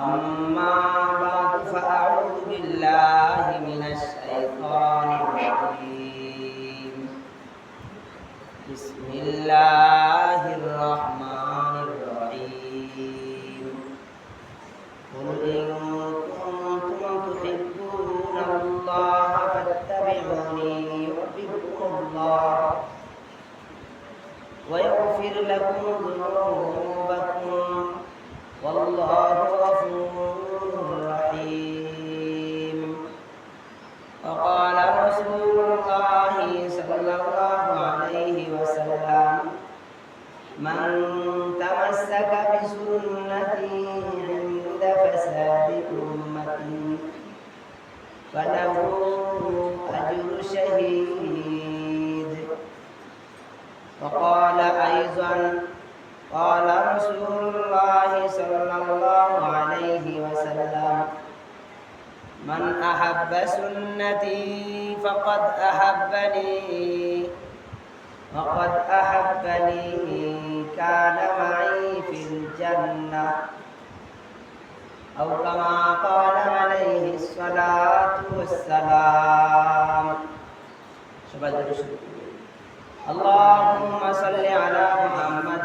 أما بعد فأعوذ بالله من الشيطان الرجيم. بسم الله الرحمن الرحيم. قل إن كنتم تحبون الله فاتبعوني يحببكم الله ويغفر لكم ذنوبكم. والله غفور رحيم وقال رسول الله صلى الله عليه وسلم من تمسك بسنتي عند فساد أمتي فله أجر شهيد وقال أيضا قال رسول الله صلى الله عليه وسلم من أحب سنتي فقد أحبني وقد أحبني كان معي في الجنة. أو كما قال عليه الصلاة والسلام. اللهم صل على محمد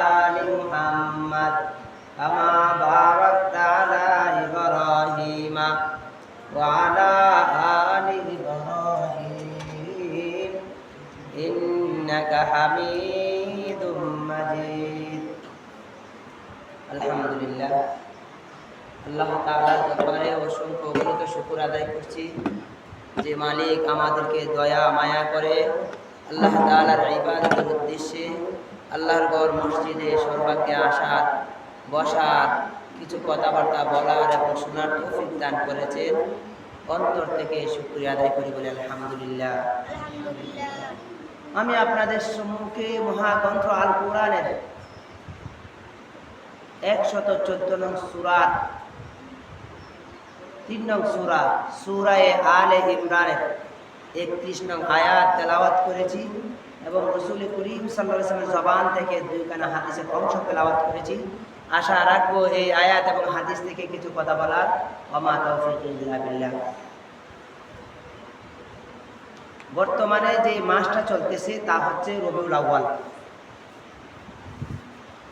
আল্লাহ তাআলার দরবারে অসংখ্য অগণিত শুকুর আদায় করছি যে মালিক আমাদেরকে দয়া, মায়া করে আল্লাহ তাআলার ইবাদতের উদ্দেশ্যে আল্লাহর গড় মসজিদে সর্বাগ্যে আসার, বসার কিছু কথাবার্তা বলার এবং শোনার তৌফিক দান করেছেন অন্তর থেকে শুক্রিয়া আদায় করি বলে আলহামদুলিল্লাহ। আমি আপনাদের সম্মুখে মহাগ্রন্থ আল কোরআনের একশত চোদ্দ নং সুরাত তিন নং সুরা, সুরায়ে আলে ইমরানের একত্রিশ নং আয়াত তেলাওয়াত করেছি এবং রসুল করিম সাল্লামের জবান থেকে দুইখানা হাদিসের অংশ তেলাওয়াত করেছি। আশা রাখব এই আয়াত এবং হাদিস থেকে কিছু কথা বলার। অমা তৌফিক ইল্লা বিল্লাহ। বর্তমানে যে মাসটা চলতেছে তা হচ্ছে রবিউল আউ্য়াল।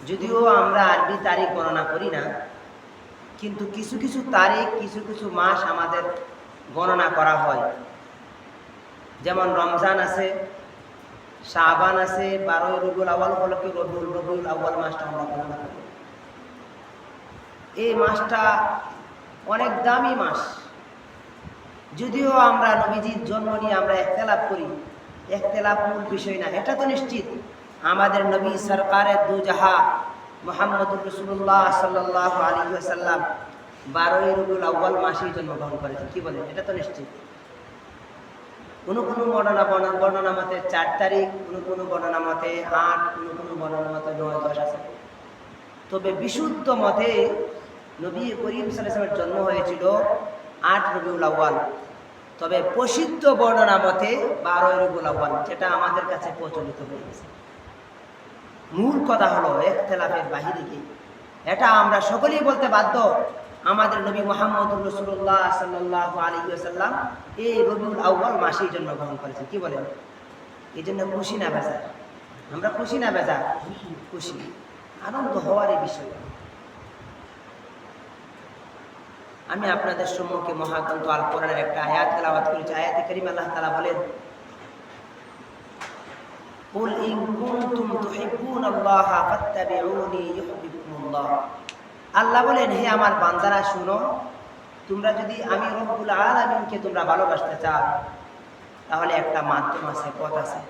যদিও আমরা আরবি তারিখ গণনা করি না কিন্তু কিছু কিছু তারিখ, কিছু কিছু মাস আমাদের গণনা করা হয়। যেমন রমজান আছে শাহবান আছে বারোই রবিউল আউ্য়াল উপলক্ষে রবিউল রবিউল আউ্য়াল মাসটা আমরা গণনা করি। এই মাসটা অনেক দামি মাস। যদিও আমরা নবীজির জন্ম নিয়ে আমরা একতলাপ করি। একতেলাপ মূল বিষয় না, এটা তো নিশ্চিত। আমাদের নবী সরকারের দুজাহা মোহাম্মদুর রসুল্লাহ সাল্লাহ আলী সাল্লাম বারোই রবিউল আউ্বাল মাসেই জন্মগ্রহণ করেছেন। কি বলেন? এটা তো নিশ্চিত। কোনো কোনো বর্ণনা বর্ণনা মতে চার তারিখ, কোনো কোনো বর্ণনা মতে আট, কোনো কোনো বর্ণনা মতে নয়, দশ আছে। তবে বিশুদ্ধ মতে নবী করিম সাল্লামের জন্ম হয়েছিল আট রবিউল আউ্বাল তবে প্রসিদ্ধ বর্ণনা মতে বারোই রবিউল আউ্বাল যেটা আমাদের কাছে প্রচলিত হয়ে গেছে। মূল কথা হলো একতলাফের বাহিরে কি এটা আমরা সকলেই বলতে বাধ্য। আমাদের নবী মোহাম্মদুর রসুল্লাহ সাল্লাহ আলী সাল্লাম এই রবিউল আউ্বাল মাসেই জন্মগ্রহণ করেছেন। কি বলেন? এই জন্য খুশি না বেজা আমরা খুশি না বেজা খুশি। আনন্দ হওয়ারই বিষয়। আমি আপনাদের সম্মুখে মহাকান্ত আল কোরআনের একটা আয়াত তেলাওয়াত করেছি। আয়াতে করিম আল্লাহ তালা বলেন قل إن كنتم تحبون الله فاتبعوني يحببكم الله আল্লাহ বলেন হে আমার বান্দারা শুনো তোমরা যদি আমি রব্বুল আলামিনকে তোমরা ভালোবাসতে চাও তাহলে একটা মাধ্যম আছে পথ আছে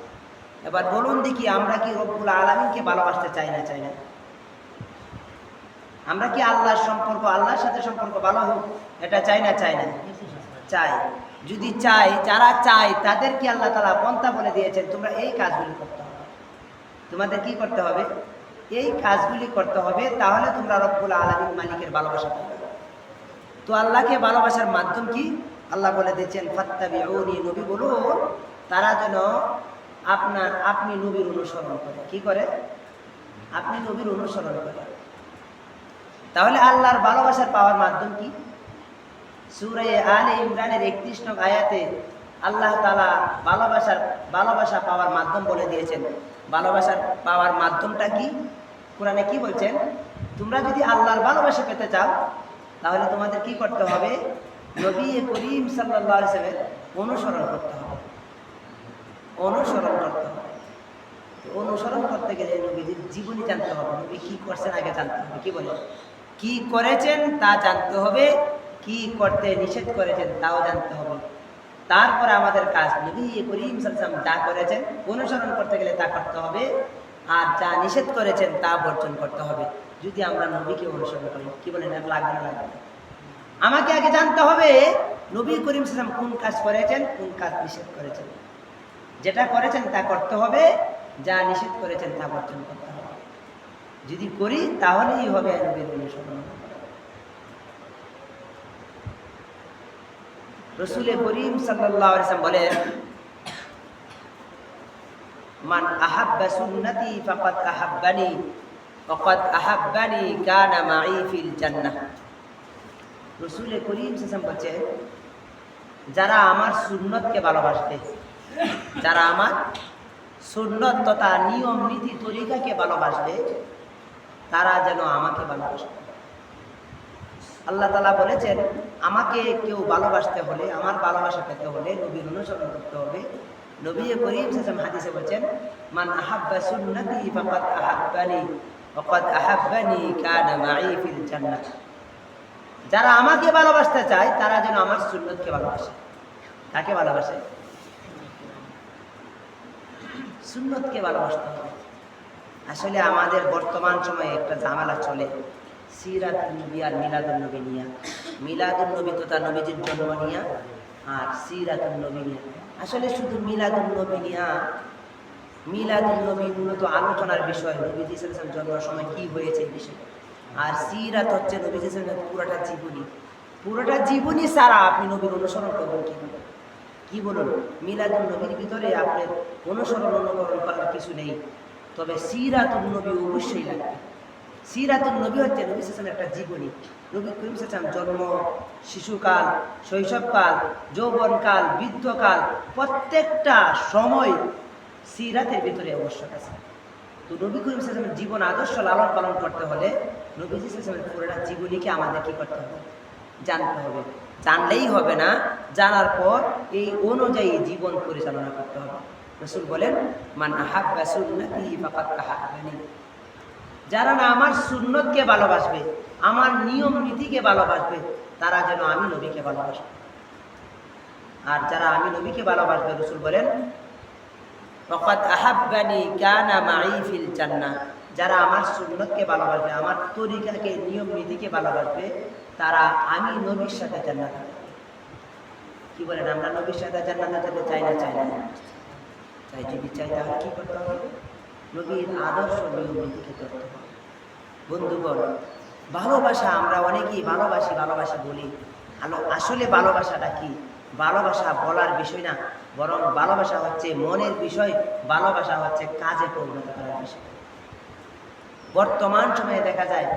এবার বলুন দেখি আমরা কি রব্বুল আলামিনকে ভালোবাসতে চাই না চাই না আমরা কি আল্লাহর সম্পর্ক আল্লাহর সাথে সম্পর্ক ভালো হোক এটা চাই না চাই না চাই যদি চায়, যারা চায়, তাদেরকে আল্লাহ তালা পন্থা বলে দিয়েছেন, তোমরা এই কাজগুলি করতে হবে। তোমাদের কি করতে হবে? এই কাজগুলি করতে হবে, তাহলে তোমরা রব্বুল আলমীর মালিকের ভালোবাসা পাবে। তো আল্লাহকে ভালোবাসার মাধ্যম কি? আল্লাহ বলে দিয়েছেন ফাত্তাবি নবী বলুন, তারা যেন আপনার, আপনি নবীর অনুসরণ করে। কি করে? আপনি নবীর অনুসরণ করে। তাহলে আল্লাহর ভালোবাসার পাওয়ার মাধ্যম কি? সুরে আলে ইমরানের একত্রিশ নং আয়াতে আল্লাহ তালা ভালোবাসার, ভালোবাসা পাওয়ার মাধ্যম বলে দিয়েছেন। ভালোবাসার পাওয়ার মাধ্যমটা কি? কোরআনে কি বলছেন? তোমরা যদি আল্লাহর ভালোবাসা পেতে চাও, তাহলে তোমাদের কি করতে হবে? নবী করিম সাল্লাহ হিসেবে অনুসরণ করতে হবে। অনুসরণ করতে হবে। অনুসরণ করতে গেলে নবীজির জীবনী জানতে হবে। নবী কী করছেন আগে জানতে হবে। কি বলে কি করেছেন তা জানতে হবে। কি করতে নিষেধ করেছেন, তাও জানতে হবে। তারপরে আমাদের কাজ, নবী করিম সাল্লাম যা করেছেন, অনুসরণ করতে গেলে তা করতে হবে, আর যা নিষেধ করেছেন, তা বর্জন করতে হবে। যদি আমরা নবীকে অনুসরণ করি, কি বলেন আর লাগবে না লাগবে আমাকে আগে জানতে হবে, নবী করিম সাল্লাম কোন কাজ করেছেন, কোন কাজ নিষেধ করেছেন। যেটা করেছেন, তা করতে হবে, যা নিষেধ করেছেন, তা বর্জন করতে হবে। যদি করি, তাহলেই হবে নবীর অনুসরণ। রসুলে করিম সাল্লাম বলেন, মান আহাব্বা সুন্নতি ফাকাদ আহাব্বানি, ওয়াকাদ আহাব্বানি কানা মাই ফিল জান্নাহ। রসুলে করিম সাল্লাম বলছেন, যারা আমার সুন্নতকে ভালোবাসবে যারা আমার সুন্নত তথা নিয়ম নীতি তরিকাকে ভালোবাসবে তারা যেন আমাকে ভালোবাসবে আল্লাহ তালা বলেছেন আমাকে কেউ ভালোবাসতে হলে, আমার ভালোবাসা পেতে হলে নবীর অনুসরণ করতে হবে। নবী করিম সাসম হাদিসে বলছেন, মান আহাব্বা সুন্নতি ফাকাদ আহাব্বানি ওয়াকাদ আহাব্বানি কানা মাই ফিল জান্নাহ। যারা আমাকে ভালোবাসতে চায়, তারা যেন আমার সুন্নতকে ভালোবাসে। তাকে ভালোবাসে? সুন্নতকে ভালোবাসতে হবে। আসলে আমাদের বর্তমান সময়ে একটা ঝামেলা চলে। সিরাত নবী আর মিলাদুল নবী নিয়া। মিলাদুল নবী তথা নবীজির জন্ম নিয়া আর সিরাতুল নবী নিয়া। আসলে শুধু মিলাদুল নবী নিয়া মিলাদুল নবী মূলত আলোচনার বিষয়। নবীজি সাল্লাম জন্মের সময় কি হয়েছে বিষয়। আর সিরাত হচ্ছে নবীজি সাল্লামের পুরোটা জীবনী। পুরোটা জীবনী ছাড়া আপনি নবীর অনুসরণ করবেন কি করে? কি বলুন? মিলাদুল নবীর ভিতরে আপনার অনুসরণ, অনুকরণ করার কিছু নেই। তবে সিরাতুল নবী অবশ্যই লাগবে। সিরাতুল নবী হচ্ছে নবী সালামের একটা জীবনী। নবী করিম সালাম জন্ম, শিশুকাল, শৈশবকাল, যৌবনকাল, বৃদ্ধকাল, প্রত্যেকটা সময় সিরাতের ভিতরে আবশ্যক আছে। তো নবী করিম সালামের জীবন আদর্শ লালন পালন করতে হলে নবীজি সালামের পুরোটা জীবনীকে আমাদের কি করতে হবে? জানতে হবে। জানলেই হবে না, জানার পর এই অনুযায়ী জীবন পরিচালনা করতে হবে। রসুল বলেন, মান আহাব্বা সুন্নতি ফাকাদ আহাব্বানি যারা না আমার সুন্নতকে ভালোবাসবে, আমার নিয়ম নীতিকে ভালোবাসবে, তারা যেন আমি নবীকে ভালোবাসবে আর যারা আমি নবীকে ভালোবাসবে, রসুল বলেন ফকাত আহাব্বানি কানা মাই ফিল জান্নাহ। যারা আমার সুন্নতকে ভালোবাসবে, আমার তরিকাকে, নিয়ম নীতিকে ভালোবাসবে, তারা আমি নবীর সাথে জান্নাত কি বলেন আমরা? নবীর সাথে জান্নাতে যেতে চাই না চাই না? চাই যদি চাই তাহলে কি করতে হবে? নবীর আদর্শ নিয়ম নীতিকে করতে হবে। বন্ধুগণ, ভালোবাসা আমরা অনেকেই ভালোবাসি ভালোবাসি বলি। আসলে ভালোবাসাটা কি? ভালোবাসা বলার বিষয় না, বরং ভালোবাসা হচ্ছে মনের বিষয়, ভালোবাসা হচ্ছে কাজে পরিণত করার বিষয়। বর্তমান সময়ে দেখা যায়,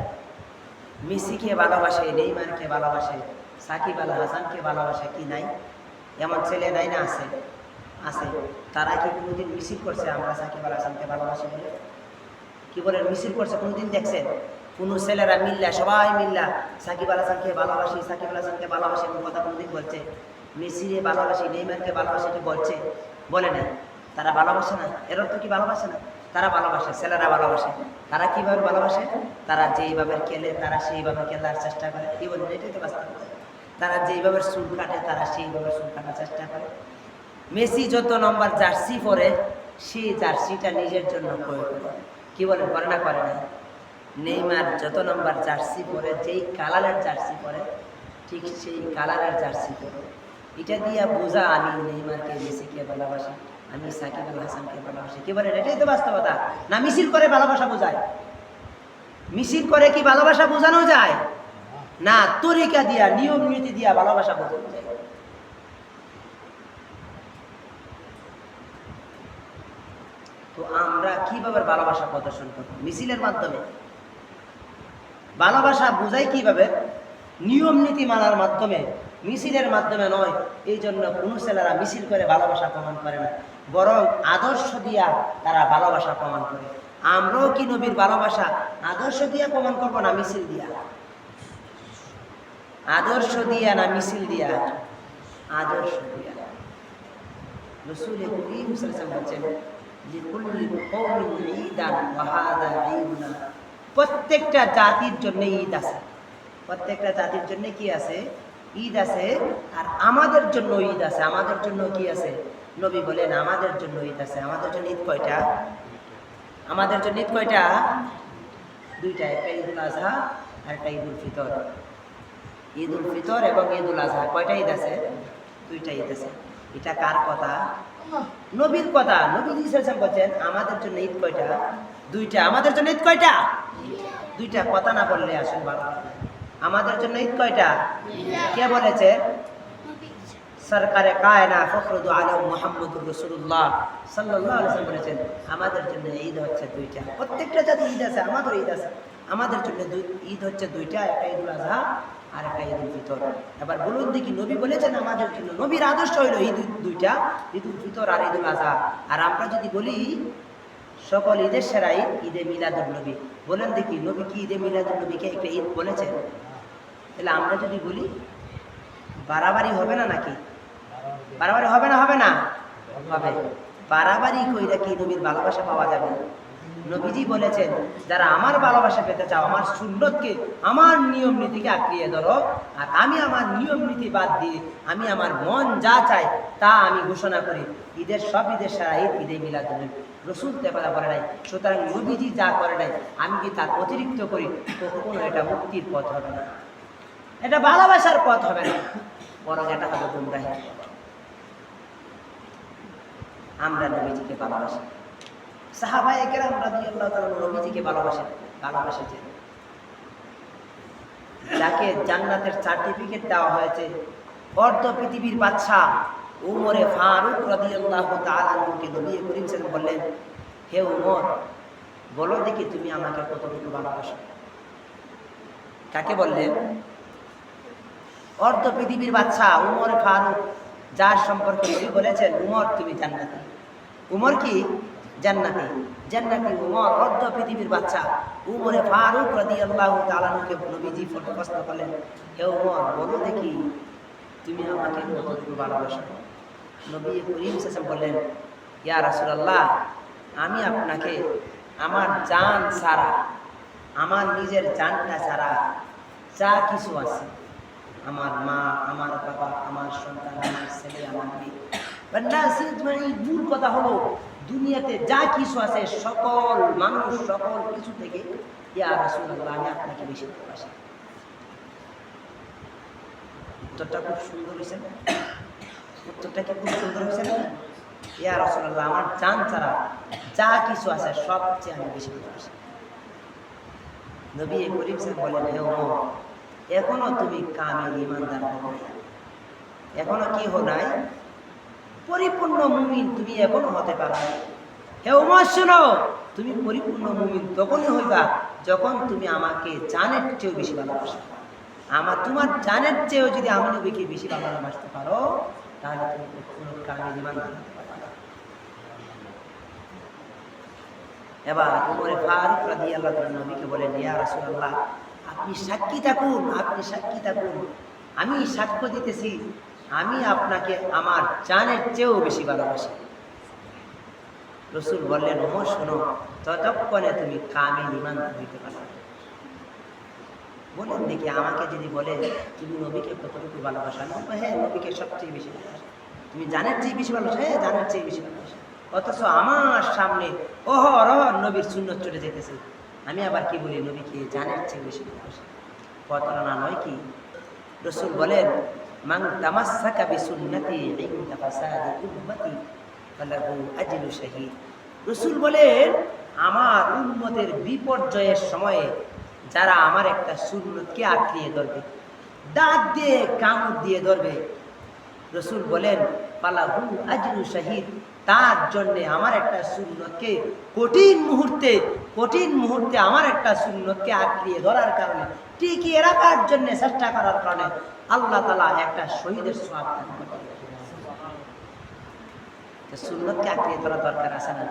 মেসিকে ভালোবাসে, নেইমারকে ভালোবাসে, সাকিব আল হাসানকে ভালোবাসে কি নাই? এমন ছেলে নাই না আছে। আছে। তারা কি কোনোদিন মিছিল করছে? আমরা সাকিব আল হাসানকে ভালোবাসি বলে কি বলেন মিছিল করছে? কোনোদিন দেখছেন? কোনো ছেলেরা মিল্লা, সবাই মিল্লা, সাকিব আল হাসানকে ভালোবাসি, সাকিব আল হাসানকে ভালোবাসি এমন কথা কোনোদিন বলছে? মেসিরে ভালোবাসি, নেইমারকে ভালোবাসি এটি বলছে? বলে না তারা ভালোবাসে না? এর অর্থ কি ভালোবাসে না? তারা ভালোবাসে, ছেলেরা ভালোবাসে। তারা কীভাবে ভালোবাসে? তারা যেইভাবে খেলে, তারা সেইভাবে খেলার চেষ্টা করে। কি বলেন এটাই তো বাস্তবতা। তারা যেইভাবে চুল কাটে, তারা সেইভাবে চুল কাটার চেষ্টা করে। মেসি যত নম্বর জার্সি পরে সেই জার্সিটা নিজের জন্য প্রয়োগ করে কি বলেন করে না করে না? নেইমার যত নম্বর জার্সি পরে, যেই কালারের জার্সি পরে, ঠিক সেই কালারের জার্সি পরে। এটা দিয়া বোঝা আমি নেইমারকে, মেসিকে ভালোবাসি। আমি সাকিব আল হাসানকে ভালোবাসি। কি বলেন, এটাই তো বাস্তবতা। না মিছিল করে ভালোবাসা বোঝায়। মিছিল করে কি ভালোবাসা বোঝানো যায়? না, তরিকা দিয়া নিয়ম নীতি দিয়া ভালোবাসা বোঝানো যায়। তো আমরা কীভাবে ভালোবাসা প্রদর্শন করব? মিছিলের মাধ্যমে। ভালোবাসা বোঝাই কীভাবে? নিয়ম নীতি মানার মাধ্যমে। মিছিলের মাধ্যমে নয় এই জন্য কোনো ছেলেরা মিছিল করে ভালোবাসা প্রমাণ করে না। বরং আদর্শ দিয়া তারা ভালোবাসা প্রমাণ করে। আমরাও কি নবীর ভালোবাসা? আদর্শ দিয়া প্রমাণ করব না মিছিল দিয়া? আদর্শ দিয়া না মিছিল দিয়া? আদর্শ দিয়া। রসুল বলছেন প্রত্যেকটা জাতির জন্য ঈদ আছে। প্রত্যেকটা জাতির জন্য কি আছে? ঈদ আছে, আর আমাদের জন্য ঈদ আছে। আমাদের জন্য কি আছে? নবী বলেন, আমাদের জন্য ঈদ আছে। আমাদের জন্য ঈদ কয়টা? আমাদের জন্য ঈদ কয়টা? দুইটা, একটা ঈদুল আজহা আর একটা ঈদুল ফিতর। ঈদুল ফিতর এবং ঈদুল আজহা কয়টা ঈদ আছে? দুইটা ঈদ আছে। এটা কার কথা? নবীর কথা, নবী ইসলাম বলছেন, আমাদের জন্য ঈদ কয়টা? দুইটা। আমাদের জন্য ঈদ কয়টা? দুইটা। কথা না বললে আসলে ভালো হবে না। আমাদের জন্য ঈদ কয়টা? কে বলেছে? সরকারে কায়না ফখরুদ আলম মোহাম্মদুর রসুল্লাহ সাল্লাহ আলসালাম বলেছেন, আমাদের জন্য ঈদ হচ্ছে দুইটা। প্রত্যেকটা জাতি ঈদ আছে আমাদের ঈদ আছে। আমাদের জন্য ঈদ হচ্ছে দুইটা, একটা ঈদুল আজহা আর একটা ঈদুল ফিতর। এবার বলুন দেখি, নবী বলেছেন আমাদের জন্য, নবীর আদর্শ হইল ঈদ দুইটা ঈদুল ফিতর আর ঈদুল আজহা আর আমরা যদি বলি, সকল ঈদের সেরা ঈদ ঈদে মিলাদুল নবী। বলেন দেখি, নবী কি ঈদে মিলাদুল নবীকে একটা ঈদ বলেছেন? তাহলে আমরা যদি বলি, বাড়াবাড়ি হবে না নাকি? বাড়াবাড়ি হবে না হবে না? হবে। বাড়াবাড়ি কইরা কি নবীর ভালোবাসা পাওয়া যাবে? নবীজি বলেছেন, যারা আমার ভালোবাসা পেতে চাও, আমার সুন্নতকে, আমার নিয়ম নীতিকে আঁকড়িয়ে ধরো, আর আমি আমার নিয়ম নীতি বাদ দিয়ে আমি আমার মন যা চাই তা আমি ঘোষণা করি। ঈদের সব ঈদের সারা ঈদ, ঈদে মিলাদ রসুল তেপাদা করে নাই। সুতরাং নবীজি যা করে নাই, আমি কি তার অতিরিক্ত করি? কখনো এটা মুক্তির পথ হবে না। এটা ভালোবাসার পথ হবে না। বরং এটা হবে গুমরাহি। আমরা নবীজিকে ভালোবাসি। সাহাবাই একের আমরা দিয়ে আল্লাহ তাআলা নবীজিকে ভালোবাসেন ভালোবাসেছেন যাকে জান্নাতের সার্টিফিকেট দেওয়া হয়েছে, অর্ধ পৃথিবীর বাদশা উমরে ফারুক রাদিয়াল্লাহু তাআলা নবীকে নবী করিম বললেন, হে উমর, বলো দেখি তুমি আমাকে কতটুকু ভালোবাসো? কাকে বললেন? অর্ধ পৃথিবীর বাচ্চা উমর ফারুক, যার সম্পর্কে নবী বলেছেন, উমর, তুমি জান্নাতি। উমর কি? জান্নাতি। জান্নাতি উমর, অর্ধ পৃথিবীর বাচ্চা। উমরে ফারুক রাদি আল্লাহ তাআলাকে নবীজি প্রশ্ন করলেন, হে উমর, বলো দেখি, তুমি আমাকে কতটুকু ভালোবাসো? নবী করিম সাল্লাল্লাহু বললেন, ইয়া রাসূলুল্লাহ, আমি আপনাকে, আমার জান ছাড়া, আমার নিজের জানটা ছাড়া যা কিছু আছে, আমার মা, আমার বাবা, আমার সন্তান, আমার ছেলে, আমার মেয়ে মূল কথা হলো দুনিয়াতে যা কিছু আছে, সকল মানুষ, সকল কিছু থেকে ইয়া রাসূলুল্লাহ, আমি আপনাকে বেশি ভালোবাসি। উত্তরটা খুব সুন্দর হয়েছে উত্তরটা কি খুব সুন্দর হয়েছে না? ইয়া রাসূলুল্লাহ, আমার চান ছাড়া যা কিছু আছে, সবচেয়ে আমি বেশি ভালোবাসি। নবী করিম সাহেব বলেন, হে এখনও তুমি কামেল, ইমানদার হো এখনও কি হো নাই? পরিপূর্ণ মুমিন তুমি এখনও হতে পারো। হে উমর, শোনো, তুমি পরিপূর্ণ মুমিন তখনই হইবা যখন তুমি আমাকে জানের চেয়েও বেশি ভালোবাসো আমার, তোমার জানের চেয়েও যদি আমি নবীকে বেশি ভালোবাসতে পারো, তাহলে তুমি কখনো কামেল ইমানদার হতে পারবে না। এবার উমরে ফারুক রাদি আল্লাহ নবীকে বলেন, ইয়া রাসূলুল্লাহ, আপনি সাক্ষী থাকুন, আপনি সাক্ষী থাকুন আমি সাক্ষ্য দিতেছি আমি আপনাকে আমার জানের চেয়েও বেশি ভালোবাসি। রসুল বললেন ওমর শোনো ততক্ষণে তুমি কামে ইমান হইতে পারো। বলেন দেখি আমাকে যদি বলে তুমি নবীকে কতটুকু ভালোবাসো? বলব, হ্যাঁ নবীকে সবচেয়ে বেশি ভালোবাসো। তুমি জানের চেয়ে বেশি ভালোবাসো? হ্যাঁ জানের চেয়ে বেশি ভালোবাসো। অথচ আমার সামনে ওহ রহ নবীর সুন্নত চলে যেতেছে আমি আবার কি বলি নবীকে জানের চেয়ে বেশি ভালোবাসি? প্রতারণা নয় কি? রসুল বলেন মান তামাসসাকা বিসুন্নতি ইনদা ফাসাদি উম্মতি ফালাহু আজরু শাহীদ রসুল বলেন, আমার উন্মতের বিপর্যয়ের সময়ে যারা আমার একটা সুন্নতকে আঁকড়িয়ে ধরবে, দাঁত দিয়ে কামড় দিয়ে ধরবে, রসুল বলেন পালাহু আজরু শাহিদ। তার জন্য আমার একটা সুন্নতকে কঠিন মুহূর্তে কঠিন মুহূর্তে আমার একটা সুন্নতকে আঁকড়িয়ে ধরার কারণে টিকিয়ে রাখার জন্য চেষ্টা করার কারণে আল্লাহ তালা একটা শহীদের সব। সুন্নতকে আঁকড়িয়ে ধরা দরকার আছে না?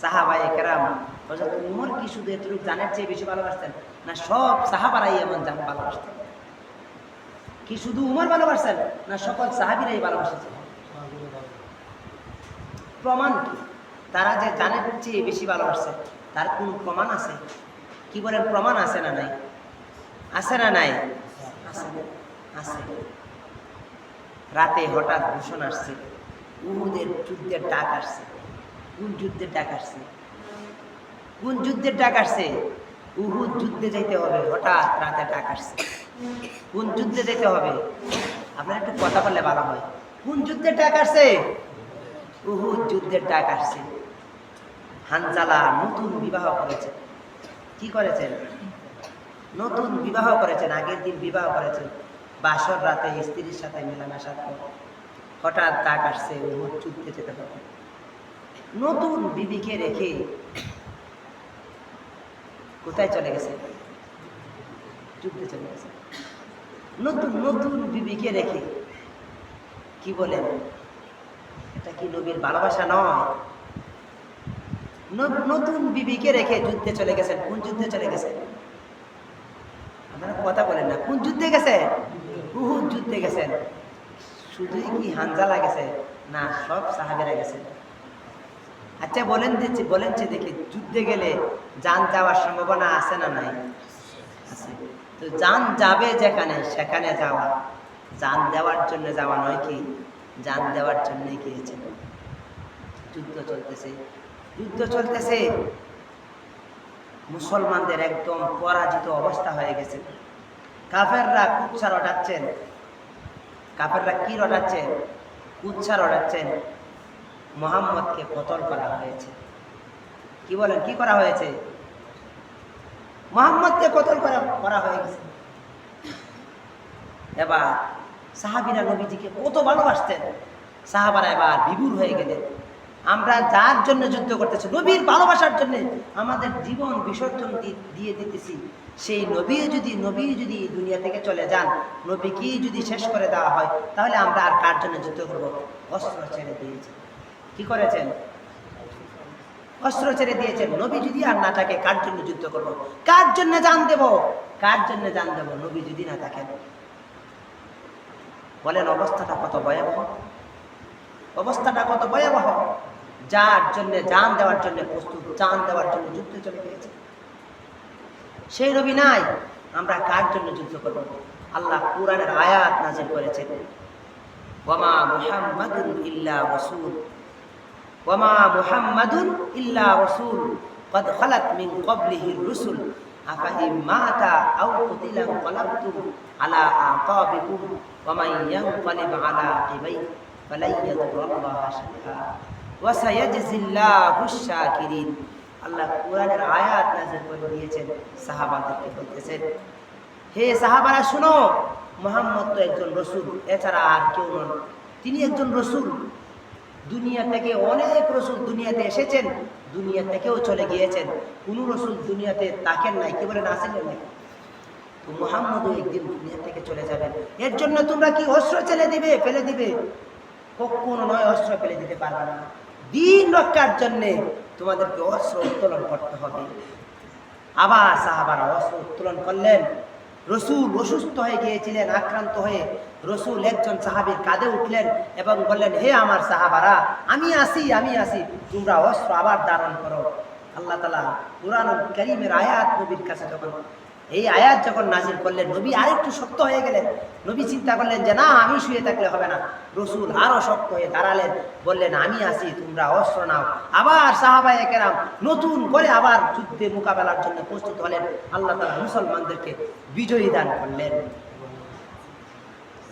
সাহাবাই কেরাম হজরত উমর কি শুধু এতটুকু জানের চেয়ে বেশি ভালোবাসতেন না সব সাহাবারাই এমন জান ভালোবাসতেন কি শুধু উমর ভালোবাসছেন না সকল সাহাবিরাই ভালোবাসেছেন প্রমাণ কি? তারা যে জানের চেয়ে বেশি ভালোবাসছে তার কোন প্রমাণ আছে? কি বলেন, প্রমাণ আছে না নাই? আছে না নাই? আছে। রাতে হঠাৎ ঘোষণা আসছে, উহুদের যুদ্ধের ডাক আসছে। কোন যুদ্ধের ডাক আসছে? কোন যুদ্ধের ডাক আসছে? উহুদ যুদ্ধে যাইতে হবে, হঠাৎ রাতে ডাক আসছে। কোন যুদ্ধে যেতে হবে? আপনার একটু কথা বললে ভালো হয়। কোন যুদ্ধের ডাক আসছে? উহুদ যুদ্ধের ডাক আসছে। হানজালা নতুন বিবাহ করেছেন কি করেছেন? নতুন বিবাহ করেছেন, আগের দিন বিবাহ করেছেন। বাসর রাতে স্ত্রীর সাথে মেলামেশার পর হঠাৎ ডাক আসছে উহুদ যুদ্ধে যেতে হবে। নতুন বিবিকে রেখে কোথায় চলে গেছে? যুদ্ধে চলে গেছে। নতুন নতুন বিবিকে রেখে কি বলেন? এটা কি নবীর ভালোবাসা নয়? নতুন বিবিকে রেখে যুদ্ধে চলে গেছেন কোন যুদ্ধে চলে গেছে? আপনারা কথা বলেন না। কোন যুদ্ধে গেছে? বহুত যুদ্ধে গেছেন শুধুই কি হানজালা গেছে? না, সব সাহাবেরা গেছে। আচ্ছা বলেন দিচ্ছি বলেন যে দেখি, যুদ্ধে গেলে যান যাওয়ার সম্ভাবনা আছে না নাই? আছে। তো যান যাবে যেখানে, সেখানে যাওয়া। যান দেওয়ার জন্য যাওয়া নয় কি? যান দেওয়ার জন্যই গিয়েছে। যুদ্ধ চলতেছে যুদ্ধ চলতেছে। মুসলমানদের একদম পরাজিত অবস্থা হয়ে গেছে। কাফেররা কুচ্ছা রটাচ্ছেন কাফেররা কি রটাচ্ছেন? কুচ্ছা রটাচ্ছেন মোহাম্মদকে কতল করা হয়েছে। কি বলেন, কি করা হয়েছে? মোহাম্মদকে কতল করা করা হয়ে গেছে। এবার সাহাবিরা নবীজিকে কত ভালোবাসতেন। সাহাবারা এবার বিভুর হয়ে গেলেন। আমরা যার জন্য যুদ্ধ করতেছি, নবীর ভালোবাসার জন্য আমাদের জীবন বিসর্জন দিয়ে দিতেছি। সেই নবী যদি নবী যদি দুনিয়া থেকে চলে যান, নবীকেই যদি শেষ করে দেওয়া হয়, তাহলে আমরা আর কার জন্য যুদ্ধ করব? অস্ত্র ছেড়ে দিয়েছি কি করেছেন? অস্ত্র ছেড়ে দিয়েছেন। নবী যদি আর না থাকে, কার জন্য যুদ্ধ করব? কার জন্য জান দেব? কার জন্য জান দেব? নবী যদি না থাকেন। বলেন অবস্থাটা কত ভয়াবহ অবস্থাটা কত ভয়াবহ যার জন্য জান দেওয়ার জন্য প্রস্তুত জান দেওয়ার জন্য যুদ্ধে চলে গিয়েছে সেই নবী নাই আমরা কার জন্য যুদ্ধ করব আল্লাহ কোরআনের আয়াত নাজির করেছেন ওয়ামা মুহাম্মাদুন ইল্লা রাসূল ওয়ামা মুহাম্মাদুন ইল্লা রাসূল قد خلت من قبله الرسل আফা ইমাতা আও কুতিলা কলাবতুম আলা আকাবিকুম ওয়া মান ইয়ানকালিব আলা আকিবাই ফালাই ইয়াদুরাল্লাহা শাইআ। ওয়া সায়াজজিল্লাহু আল্লাহ কোরআনের আয়াত নাযিল করে দিয়েছেন, সাহাবাদেরকে বলতেছেন, হে সাহাবারা, শুনো, মোহাম্মদ তো একজন রসুল, এছাড়া আর কেউ নন। তিনি একজন রসুল দুনিয়া থেকে অনেক রসুল দুনিয়াতে এসেছেন, দুনিয়া থেকেও চলে গিয়েছেন। কোনো রসুল দুনিয়াতে তাকেন নাই, কি বলেন আসেন নাই? তো মোহাম্মদও একদিন দুনিয়া থেকে চলে যাবেন। এর জন্য তোমরা কি অস্ত্র ফেলে দিবে? ফেলে দিবে? কখনো নয়, অস্ত্র ফেলে দিতে পারবে না। দিন রক্ষার জন্যে তোমাদেরকে অস্ত্র উত্তোলন করতে হবে। আবার সাহাবারা অস্ত্র উত্তোলন করলেন। রসুল অসুস্থ হয়ে গিয়েছিলেন, আক্রান্ত হয়ে রসুল একজন সাহাবির কাঁধে উঠলেন এবং বললেন, হে আমার সাহাবারা, আমি আসি আমি আসি, তোমরা অস্ত্র আবার ধারণ করো। আল্লাহ তালা কোরআন করিমের আয়াত নবীর কাছে যখন এই আয়াত যখন নাজির করলেন, নবী আরেকটু শক্ত হয়ে গেলেন। নবী চিন্তা করলেন যে, না, আমি শুয়ে থাকলে হবে না। রসুল আরও শক্ত হয়ে দাঁড়ালেন, বললেন, আমি আসি তোমরা অস্ত্র নাও। আবার সাহাবাই কেরাম নতুন করে আবার যুদ্ধে মোকাবেলার জন্য প্রস্তুত হলেন। আল্লাহ তালা মুসলমানদেরকে বিজয়ী দান করলেন।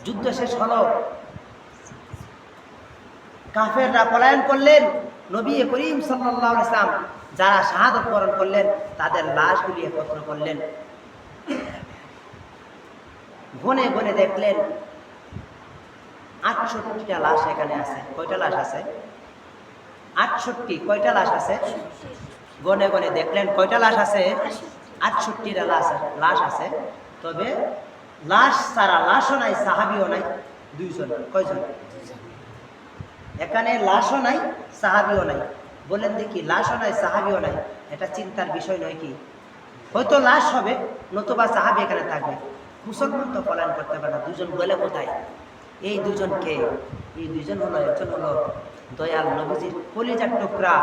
যুদ্ধ শেষ হলো। কাফেররা পলায়ন করলেন। নবী করিম সাল্লাল্লাহু আলাইহি সাল্লাম যারা শাহাদত বরণ করলেন, তাদের লাশগুলি একত্র করলেন। গনে গনে দেখলেন আটষট্টিটা লাশ এখানে আছে। কয়টা লাশ আছে? আটষট্টি। কয়টা লাশ আছে? গনে গনে দেখলেন কয়টা লাশ আছে? আটষট্টিটা লাশ লাশ আছে। তবে লাশ ছাড়া লাশও নাই, সাহাবিও নাই, দুইজন, কয়জন? এখানে লাশও নাই, সাহাবিও নাই। বলেন দেখি, লাশও নাই, সাহাবিও নাই। এটা চিন্তার বিষয় নয় কি? হয়তো লাশ হবে, নতুবা সাহাবি এখানে থাকবে। মুসলমান তো পলায়ন করতে পারে না, দুজন বলে কোথায়? এই দুজনকে এই দুজন হলো, একজন হলো দয়াল নবীজির কলিজার টুকরা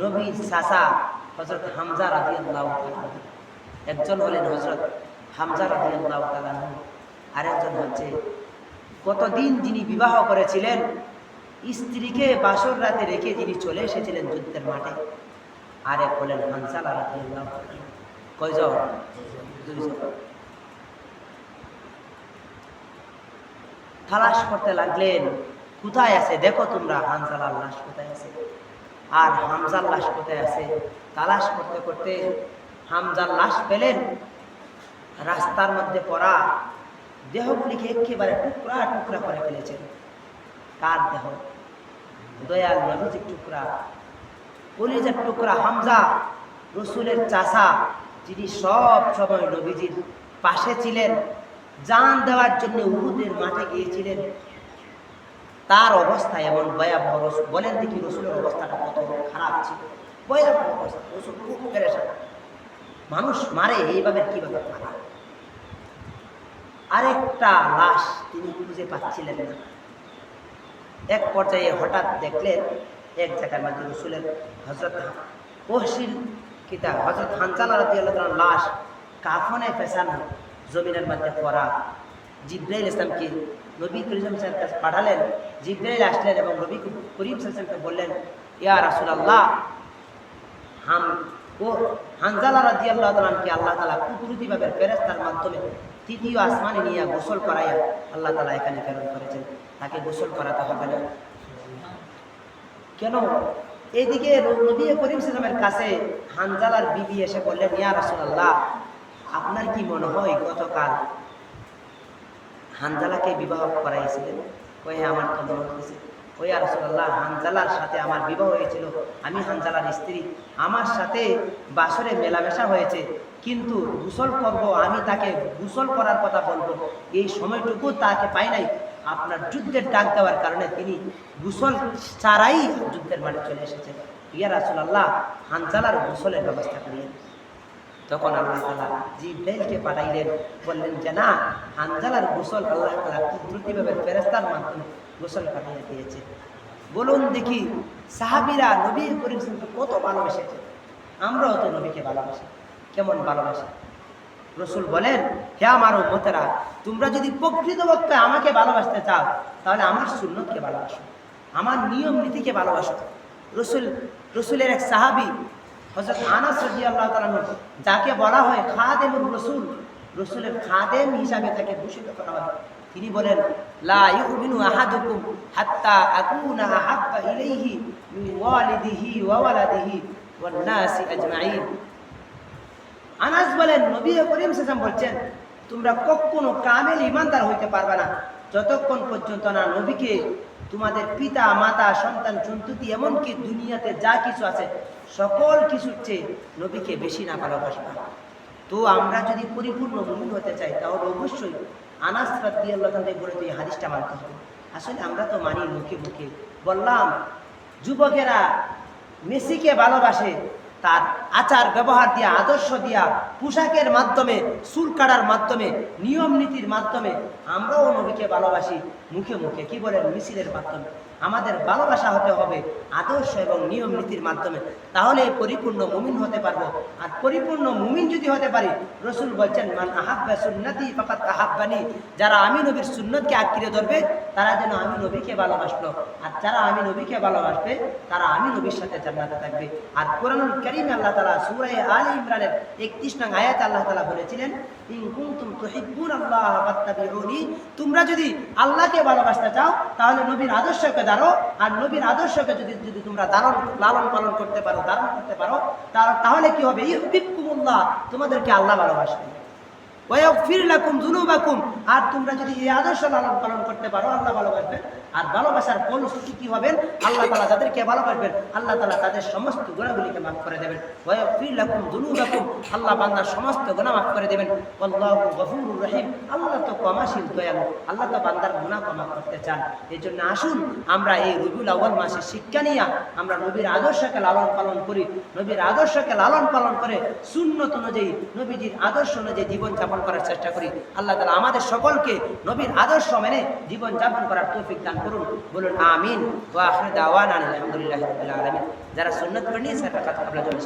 নবীর সাসা হজরত হামজা রাজি একজন হলেন হজরত হামজা রাজি আল্লাহ আরেকজন হচ্ছে কতদিন যিনি বিবাহ করেছিলেন, স্ত্রীকে বাসর রাতে রেখে যিনি চলে এসেছিলেন যুদ্ধের মাঠে আর এক হলেন হানসালা রাজি আল্লাহ তালাশ করতে লাগলেন, কোথায় আছে? দেখো তোমরা হামজালার লাশ কোথায় আছে? আর হামজার লাশ কোথায় আছে? তালাশ করতে করতে হামজার লাশ পেলেন, রাস্তার মধ্যে পড়া দেহগুলিকে একেবারে টুকরা টুকরা করে ফেলেছেন। কার দেহ? দয়াল নবীজির টুকরা, কলিজার টুকরা হামজা, রসুলের চাষা যিনি সব সময় নবীজির পাশে ছিলেন, জান দেওয়ার জন্য উহুদের মাঠে গিয়েছিলেন, তার অবস্থা এমন ভয়াবহ বলেন দেখি রসুলের অবস্থাটা কত খারাপ ছিল। ভয়াবহ অবস্থা, রসুল খুব পেরেশান। মানুষ মারে, এইভাবে কীভাবে মারা? আরেকটা লাশ তিনি খুঁজে পাচ্ছিলেন না। এক পর্যায়ে হঠাৎ দেখলেন, এক জায়গার মধ্যে রসুলের হজরত ওহসিল কিতা হজরত হানজালা রাজি আল্লাহ লাশ কাফনে পেশানো জমিনের মধ্যে পড়া। জিব্রাইল ইসলামকে নবী করিম সাহেবের কাছে পাঠালেন। জিব্রাইল আসলেন এবং নবী করিম সাহেবকে বললেন, ইয়া রাসুল আল্লাহ হাম ও হানজালা রাজি আল্লাহ তালামকে আল্লাহ তালা কুদরতিভাবে ফেরেস্তার মাধ্যমে তৃতীয় আসমানে নিয়ে গোসল করাইয়া আল্লাহ তালা এখানে প্রেরণ করেছেন। তাকে গোসল করাতে হবে না। কেন? এদিকে নবী করিম সালামের কাছে হানজালার বিবি এসে বললেন, ইয়া রাসুলাল্লাহ, আপনার কি মনে হয় গতকাল হানজালাকে বিবাহ করাইছিলেন? ওই আমার তো মনে হয়েছে? ওই আর রসুল্লাহ হানজালার সাথে আমার বিবাহ হয়েছিল। আমি হানজালার স্ত্রী। আমার সাথে বাসরে মেলামেশা হয়েছে। কিন্তু গোসল করব, আমি তাকে গোসল করার কথা বলব। এই সময়টুকু তাকে পাই নাই। আপনার যুদ্ধের ডাক দেওয়ার কারণে তিনি গোসল ছাড়াই যুদ্ধের মাঠে চলে এসেছেন। ইয়া রাসুলাল্লাহ হানজালার গোসলের ব্যবস্থা করিয়েন তখন আল্লাহ তালা জিব্রাইলকে পাঠাইলেন, বললেন, যে না হানজালার গোসল আল্লাহ তালা কুদরতিভাবে ফেরেস্তার মাধ্যমে গোসল পাঠিয়ে দিয়েছে। বলুন দেখি, সাহাবিরা নবী করিম কত ভালোবেসেছে আমরাও তো নবীকে ভালোবাসি। কেমন ভালোবাসি? রসুল বলেন, হে আমার মতেরা তোমরা যদি প্রকৃত প্রকৃতপক্ষে আমাকে ভালোবাসতে চাও, তাহলে আমার সুন্নতকে ভালোবাসো, আমার নিয়ম নীতিকে ভালোবাসো। রসুল, রসুলের এক সাহাবি হজরত আনাস রাজি আল্লাহ তালানু যাকে বলা হয় খাদেমুর রসুল, রসুলের খাদেম হিসাবে তাকে ভূষিত করা হয়। তিনি বলেন, লা হাত্তা ওয়ালিদিহি ওয়া ওয়ালাদিহি ওয়ান আনাস বলেন নবী করিম সাল্লাম বলছেন, তোমরা কখনো কামেল ইমানদার হইতে পারবে না। যতক্ষণ পর্যন্ত না নবীকে তোমাদের পিতা, মাতা, সন্তান সন্ততি এমনকি দুনিয়াতে যা কিছু আছে, সকল কিছুর চেয়ে নবীকে বেশি না ভালোবাসবা। তো আমরা যদি পরিপূর্ণ মুমিন হতে চাই, তাহলে অবশ্যই আনাস রাদি আল্লাহ বলে এই হাদিসটা মানতে হবে। আসলে আমরা তো মানি মুখে মুখে। বললাম, যুবকেরা মেসিকে ভালোবাসে, তার আচার ব্যবহার দিয়া, আদর্শ দিয়া, পোশাকের মাধ্যমে সুর কাটার মাধ্যমে, নিয়ম নীতির মাধ্যমে, আমরাও নবীকে ভালোবাসি মুখে মুখে। কি বলেন? মিছিলের মাধ্যমে। আমাদের ভালোবাসা হতে হবে আদর্শ এবং নিয়ম নীতির মাধ্যমে। তাহলে পরিপূর্ণ মুমিন হতে পারব। আর পরিপূর্ণ মুমিন যদি হতে পারি, রসুল বলছেন, মান আহাব্বা সুন্নতি ফাকাত আহাব্বানি। যারা আমি নবীর সুন্নতকে আঁকড়ে ধরবে, তারা যেন আমি নবীকে ভালোবাসলো। আর যারা আমি নবীকে ভালোবাসবে, তারা আমি নবীর সাথে জান্নাতে থাকবে। আর কোরআনুল করিমে আল্লাহ তাআলা সুরে ইমরানের 31 নং আয়াত আল্লাহ তালা বলেছিলেন তোমরা যদি আল্লাহকে ভালোবাসতে চাও, তাহলে নবীর আদর্শকে দাঁড়ো আর নবীর আদর্শকে যদি যদি তোমরা দারণ, লালন পালন করতে পারো দারণ করতে পারো তাহলে কি হবে? ইউহিব্বুকুমুল্লাহ, তোমাদেরকে আল্লাহ ভালোবাসবে। আর তোমরা যদি এই আদর্শ লালন পালন করতে পারো, আল্লাহ ভালোবাসবেন আর ভালোবাসার ফলশ্রুতি কি হবেন? আল্লাহ তাআলা যাদেরকে ভালোবাসবেন আল্লাহ তাআলা তাদের সমস্ত গুনাহগুলিকে মাফ করে দেবেন। ওয়াগফির লাকুম যুনুবাকুম। আল্লাহ বান্দার সমস্ত গুনাহ মাফ করে দেবেন। গফুরুর রহিম। আল্লাহ তো ক্ষমাশীল, দয়ালু। আল্লাহ তো বান্দার গুনাহ ক্ষমা করতে চান। এই জন্য আসুন, আমরা এই রবিউল আউয়াল মাসে শিক্ষা নিয়ে আমরা নবীর আদর্শকে লালন পালন করি। নবীর আদর্শকে লালন পালন করে সুন্নত অনুযায়ী, নবীজির আদর্শ অনুযায়ী জীবন যাপন করার চেষ্টা করি। আল্লাহ তালা আমাদের সকলকে নবীর আদর্শ মেনে জীবন যাপন করার তৌফিক দান করুন। বলুন, আমিন। ও আহমেদ আওয়ান আলহামদুলিল্লাহ আলমিন। যারা সুন্নত করে নিয়েছে তারা কথা আপনার জন্য